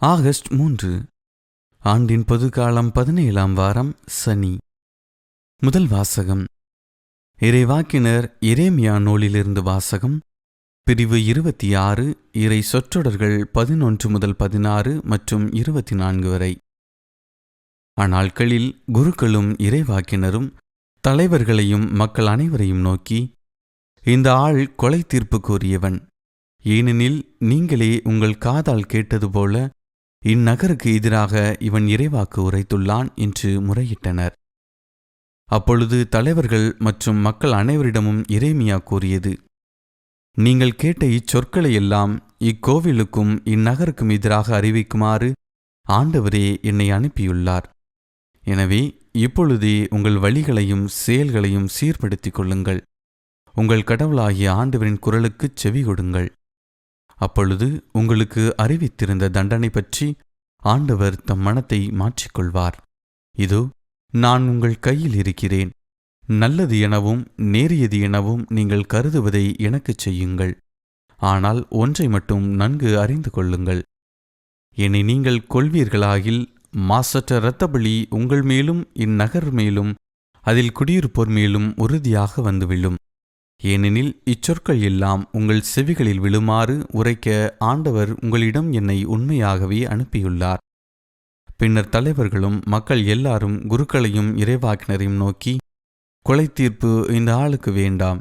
August மூன்று ஆண்டின் பொதுக்காலம் பதினேழாம் வாரம் சனி. முதல் வாசகம். இறைவாக்கினர் இரேமியா நூலிலிருந்து வாசகம். பிரிவு இருபத்தி ஆறு இறை சொற்றொடர்கள் பதினொன்று முதல் பதினாறு மற்றும் இருபத்தி நான்கு வரை. அந்நாட்களில் குருக்களும் இறைவாக்கினரும் தலைவர்களையும் மக்கள் அனைவரையும் நோக்கி இந்த ஆள் கொலை தீர்ப்பு கூறியவன். ஏனெனில் நீங்களே உங்கள் காதால் கேட்டது போல இந்நகருக்கு எதிராக இவன் இறைவாக்கு உரைத்துள்ளான் என்று முறையிட்டனர். அப்பொழுது தலைவர்கள் மற்றும் மக்கள் அனைவரிடமும் இறைமியா கூறியது நீங்கள் கேட்ட இச்சொற்களை எல்லாம் இக்கோவிலுக்கும் இந்நகருக்கும் எதிராக அறிவிக்குமாறு ஆண்டவரே என்னை அனுப்பியுள்ளார். எனவே இப்பொழுதே உங்கள் வழிகளையும் செயல்களையும் சீர்படுத்திக் கொள்ளுங்கள். உங்கள் கடவுளாகிய ஆண்டவரின் குரலுக்குச் செவி கொடுங்கள் அப்பொழுது உங்களுக்கு அறிவித்திருந்த தண்டனை பற்றி ஆண்டவர் தம் மனத்தை மாற்றிக்கொள்வார். இதோ நான் உங்கள் கையில் இருக்கிறேன். நல்லது எனவும் நேரியது எனவும் நீங்கள் கருதுவதை எனக்குச் செய்யுங்கள். ஆனால் ஒன்றை மட்டும் நன்கு அறிந்து கொள்ளுங்கள். என்னை நீங்கள் கொள்வீர்களாகில் மாசற்ற இரத்தபலி உங்கள் மேலும் இந்நகர் மேலும் அதில் குடியிருப்போர் மேலும் உறுதியாக வந்து விழும் ஏனெனில் இச்சொற்கள் எல்லாம் உங்கள் செவிகளில் விழுமாறு உரைக்க ஆண்டவர் உங்களிடம் என்னை உண்மையாகவே அனுப்பியுள்ளார். பின்னர் தலைவர்களும் மக்கள் எல்லாரும் குருக்களையும் இறைவாக்கினரையும் நோக்கி கொலை தீர்ப்பு இந்த ஆளுக்கு வேண்டாம்.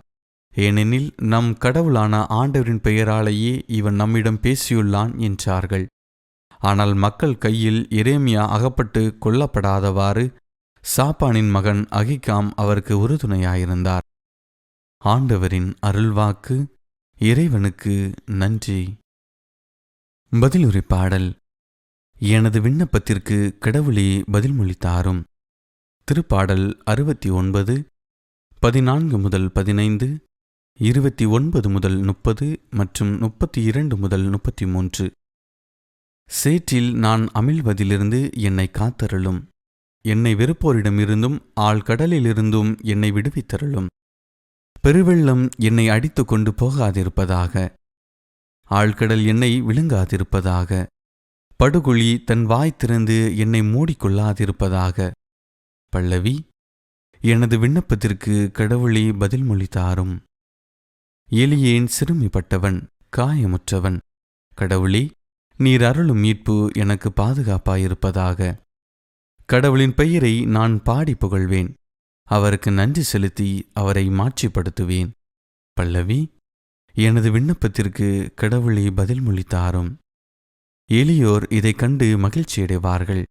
ஏனெனில் நம் கடவுளான ஆண்டவரின் பெயராலேயே இவன் நம்மிடம் பேசியுள்ளான் என்றார்கள். ஆனால் மக்கள் கையில் இரேமியா அகப்பட்டு கொல்லப்படாதவாறு சாப்பானின் மகன் அகிகாம் அவருக்கு உறுதுணையாயிருந்தார். ஆண்டவரின் அருள்வாக்கு இறைவனுக்கு நன்றி. பதிலுரை பாடல். எனது விண்ணப்பத்திற்கு கடவுளே பதில்மொழி தாரும் திருப்பாடல் அறுபத்தி ஒன்பது பதினான்கு முதல் பதினைந்து இருபத்தி ஒன்பது முதல் முப்பது மற்றும் முப்பத்தி இரண்டு முதல் முப்பத்தி மூன்று. சேற்றில் நான் அமிழ்வதிலிருந்து என்னை காத்தருளும். என்னை வெறுப்போரிடமிருந்தும் ஆழ்கடலிலிருந்தும் என்னை விடுவித்தருளும். பெருவெள்ளம் என்னை அடித்து கொண்டு போகாதிருப்பதாக ஆழ்கடல் என்னை விழுங்காதிருப்பதாக படுகுழி தன் வாய் திறந்து என்னை மூடிக்கொள்ளாதிருப்பதாக பல்லவி எனது விண்ணப்பத்திற்கு கடவுளே பதில்மொழி தாரும் எலியேன் சிறுமிப்பட்டவன் காயமுற்றவன். கடவுளே நீர் அருளும் மீட்பு எனக்கு பாதுகாப்பாயிருப்பதாக கடவுளின் பெயரை நான் பாடி புகழ்வேன். அவருக்கு நன்றி செலுத்தி அவரை மாட்சிப்படுத்துவேன். பல்லவி எனது விண்ணப்பத்திற்கு கடவுளை பதில்மொழி தாரும் எளியோர் இதைக் கண்டு மகிழ்ச்சியடைவார்கள்.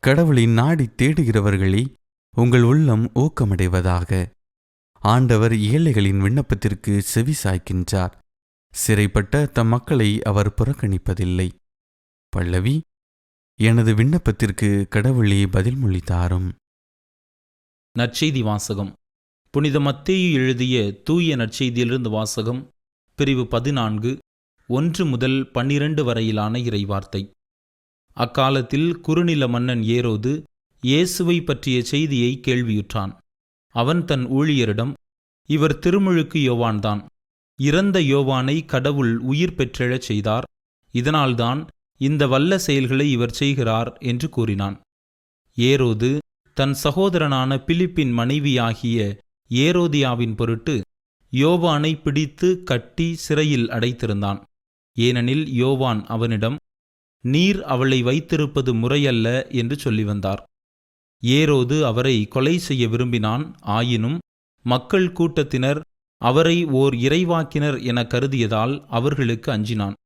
கடவுளின் நாடி தேடுகிறவர்களே உங்கள் உள்ளம் ஊக்கமடைவதாக. ஆண்டவர் ஏழைகளின் விண்ணப்பத்திற்கு செவி சாய்க்கின்றார். சிறைப்பட்ட தம் மக்களை அவர் புறக்கணிப்பதில்லை. பல்லவி எனது விண்ணப்பத்திற்கு கடவுளே பதில்மொழி தாரும் நற்செய்தி வாசகம். புனித மத்தேயு எழுதிய தூய நற்செய்தியிலிருந்து வாசகம் பிரிவு பதினான்கு ஒன்று முதல் பன்னிரண்டு வரையிலான இறைவார்த்தை. அக்காலத்தில் குறுநில மன்னன் ஏரோது இயேசுவை பற்றிய செய்தியை கேள்வியுற்றான். அவன் தன் ஊழியரிடம் இவர் திருமுழுக்கு யோவான்தான். இறந்த யோவானை கடவுள் உயிர் பெற்றெழச் செய்தார். இதனால்தான் இந்த வல்ல செயல்களை இவர் செய்கிறார் என்று கூறினான். ஏரோது தன் சகோதரனான பிலிப்பின் மனைவியாகிய ஏரோதியாவின் பொருட்டு யோவானை பிடித்து கட்டி சிறையில் அடைத்திருந்தான். ஏனெனில் யோவான் அவனிடம் நீர் அவளை வைத்திருப்பது முறையல்ல என்று சொல்லி வந்தார். ஏரோது அவரை கொலை செய்ய விரும்பினான். ஆயினும் மக்கள் கூட்டத்தினர் அவரை ஓர் இறைவாக்கினர் என கருதியதால் அவர்களுக்கு அஞ்சினான்.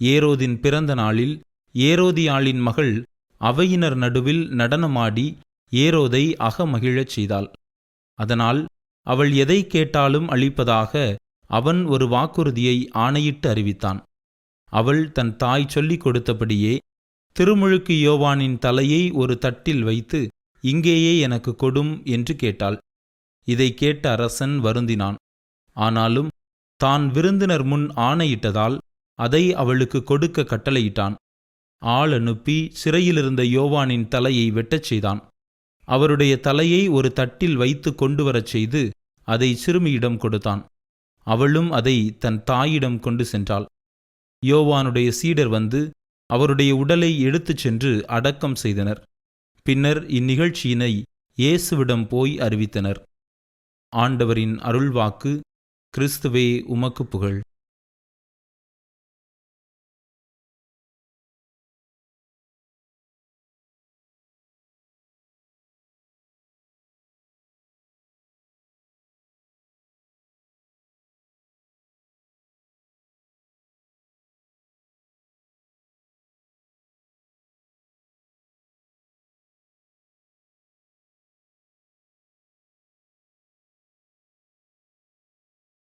ஏரோதின் பிறந்த நாளில் ஏரோதியாளின் மகள் அவையினர் நடுவில் நடனமாடி ஏரோதை அகமகிழச் செய்தாள். அதனால் அவள் எதை கேட்டாலும் அளிப்பதாக அவன் ஒரு வாக்குறுதியை ஆணையிட்டு அறிவித்தான். அவள் தன் தாய் சொல்லிக் கொடுத்தபடியே திருமுழுக்கு யோவானின் தலையை ஒரு தட்டில் வைத்து இங்கேயே எனக்கு கொடும் என்று கேட்டாள். இதை கேட்ட அரசன் வருந்தினான். ஆனாலும் தான் விருந்தினர் முன் ஆணையிட்டதால் அதை அவளுக்கு கொடுக்க கட்டளையிட்டான். ஆள் அனுப்பி சிறையிலிருந்த யோவானின் தலையை வெட்டச் செய்தான். அவருடைய தலையை ஒரு தட்டில் வைத்து கொண்டு வரச் செய்து அதை சிறுமியிடம் கொடுத்தான். அவளும் அதை தன் தாயிடம் கொண்டு சென்றாள். யோவானுடைய சீடர் வந்து அவருடைய உடலை எடுத்துச் சென்று அடக்கம் செய்தனர். பின்னர் இந்நிகழ்ச்சியினை இயேசுவிடம் போய் அறிவித்தனர். ஆண்டவரின் அருள்வாக்கு கிறிஸ்துவே உமக்கு புகழ்.